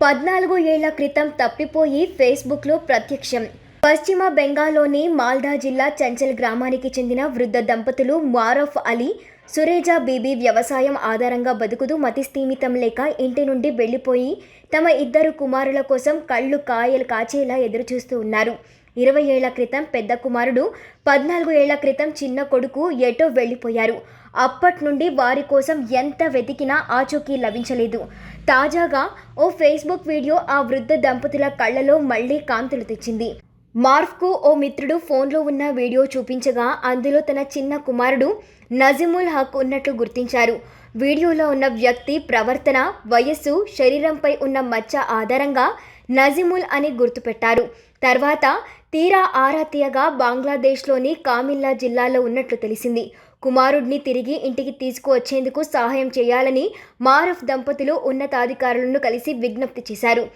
పద్నాలుగు ఏళ్ళ క్రితం తప్పిపోయి ఫేస్బుక్లో ప్రత్యక్షం. పశ్చిమ బెంగాల్లోని మాల్దా జిల్లా చంచల్ గ్రామానికి చెందిన వృద్ధ దంపతులు మారఫ్ అలీ సురేజా బీబీ వ్యవసాయం ఆధారంగా బతుకుతూ మతిస్థీమితం లేక ఇంటి నుండి వెళ్ళిపోయి తమ ఇద్దరు కుమారుల కోసం కళ్ళు కాయలు కాచేలా ఎదురుచూస్తూ ఉన్నారు. ఇరవై ఏళ్ళ క్రితం పెద్ద కుమారుడు పద్నాలుగు ఏళ్ళ క్రితం చిన్న కొడుకు ఎటో వెళ్ళిపోయారు. అప్పటి నుండి వారి కోసం ఎంత వెతికినా ఆచూకీ లభించలేదు. తాజాగా ఓ ఫేస్బుక్ వీడియో ఆ వృద్ధ దంపతుల కళ్ళలో మళ్ళీ కాంతులు తెచ్చింది. మార్ఫ్కు ఓ మిత్రుడు ఫోన్లో ఉన్న వీడియో చూపించగా అందులో తన చిన్న కుమారుడు నజిముల్ హక్ ఉన్నట్లు గుర్తించారు. వీడియోలో ఉన్న వ్యక్తి ప్రవర్తన వయస్సు శరీరంపై ఉన్న మచ్చ ఆధారంగా నజిముల్ అని గుర్తుపెట్టారు. తర్వాత తీరా ఆరా తీయగా బంగ్లాదేశ్లోని కామిల్లా జిల్లాలో ఉన్నట్లు తెలిసింది. కుమారుడిని తిరిగి ఇంటికి తీసుకువచ్చేందుకు సహాయం చేయాలని మారఫ్ దంపతులు ఉన్నతాధికారులను కలిసి విజ్ఞప్తి చేశారు.